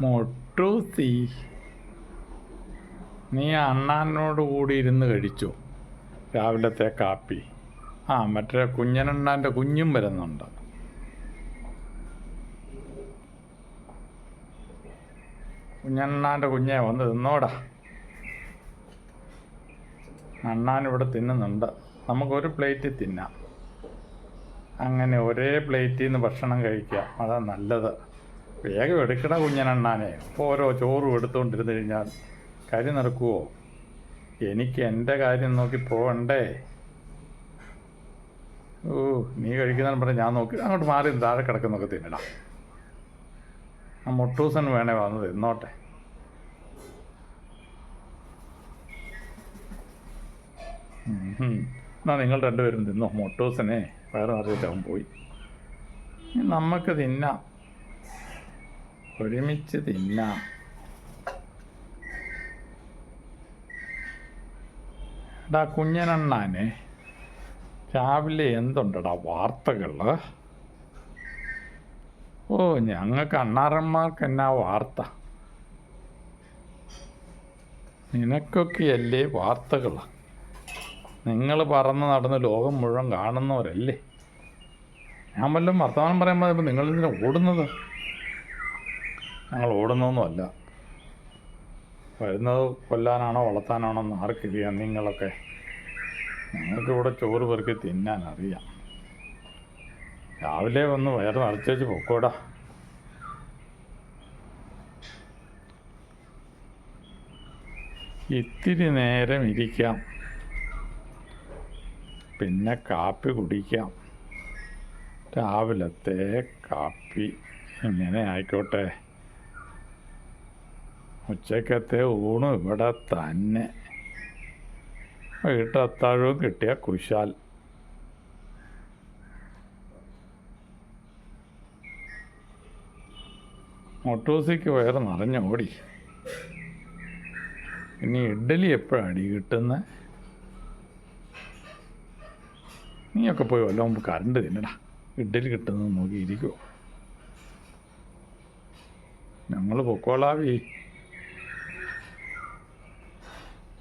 മൊട്ടൂസി നീ അണ്ണാനോട് കൂടി ഇരുന്ന് കഴിച്ചു? രാവിലത്തെ കാപ്പി. ആ മറ്റേ കുഞ്ഞനണ്ണാന്റെ കുഞ്ഞും വരുന്നുണ്ട്. കുഞ്ഞണ്ണാന്റെ കുഞ്ഞെ വന്ന് തിന്നോടാ. അണ്ണാൻ ഇവിടെ തിന്നുന്നുണ്ട്. നമുക്കൊരു പ്ലേറ്റ് തിന്നാം. അങ്ങനെ ഒരേ പ്ലേറ്റിൽ നിന്ന് ഭക്ഷണം കഴിക്കാം. അതാ നല്ലത്. വേഗം എടുക്കണ കുഞ്ഞനണ്ണാനെ. ഓരോ ചോറും എടുത്തുകൊണ്ടിരുന്നു കഴിഞ്ഞാൽ കാര്യം നടക്കുവോ? എനിക്ക് എന്റെ കാര്യം നോക്കി പോകണ്ടേ ഓ നീ കഴിക്കുന്നതെന്ന് പറഞ്ഞാൽ ഞാൻ നോക്കി. അങ്ങോട്ട് മാറി താഴെ കിടക്കുന്നൊക്കെ തിന്നിടാം. ആ മൊട്ടൂസൻ വേണേ വന്ന് തിന്നോട്ടെ. ഉം, ഉം. എന്നാ നിങ്ങൾ രണ്ടുപേരും തിന്നോ? മൊട്ടൂസനെ വേറെ നിറച്ചിട്ടവൻ പോയി. നമുക്ക് തിന്നാം. ഒരുമിച്ച് തിന്നാം എടാ കുഞ്ഞനണ്ണാനെ. രാവിലെ എന്തുണ്ടടാ വാർത്തകൾ ഓ ഞങ്ങൾക്ക് അണ്ണാറന്മാർക്ക് എന്നാ വാർത്ത? നിനക്കൊക്കെയല്ലേ വാർത്തകൾ നിങ്ങൾ പറന്ന് നടന്ന് ലോകം മുഴുവൻ കാണുന്നവരല്ലേ? ഞാൻ വല്ലതും വർത്തമാനം പറയുമ്പോൾ ഇപ്പം നിങ്ങളിതിനെ ഓടുന്നത്? ഞങ്ങൾ ഓടുന്നൊന്നുമല്ല വരുന്നത് കൊല്ലാനാണോ വളർത്താനാണോ എന്ന് ആർക്കറിയാം നിങ്ങളൊക്കെ. ഞങ്ങൾക്ക് ഇവിടെ ചോറ് പെറുക്കി തിന്നാൻ അറിയാം. രാവിലെ വന്ന് വയറ് നിറച്ചേച്ച് പൊക്കോടാ. ഇത്തിരി നേരം ഇരിക്കാം. പിന്നെ കാപ്പി കുടിക്കാം. രാവിലത്തെ കാപ്പി. ഇങ്ങനെ ആയിക്കോട്ടെ. ഉച്ചക്കത്തെ ഊണ് ഇവിടെ തന്നെ. വൈകിട്ട് അത്താഴവും കിട്ടിയ കുശാൽ. മൊട്ടൂസിക്ക് വയറ് നിറഞ്ഞോടി. ഇനി ഇഡ്ഡലി എപ്പോഴാണ് അടി കിട്ടുന്നത് നീയൊക്കെ പോയി വല്ലതും കറണ്ട് തിന്നടാ. ഇഡ്ഡലി കിട്ടുന്നത് നോക്കിയിരിക്കുമോ ഞങ്ങൾ പൊക്കോളാവി.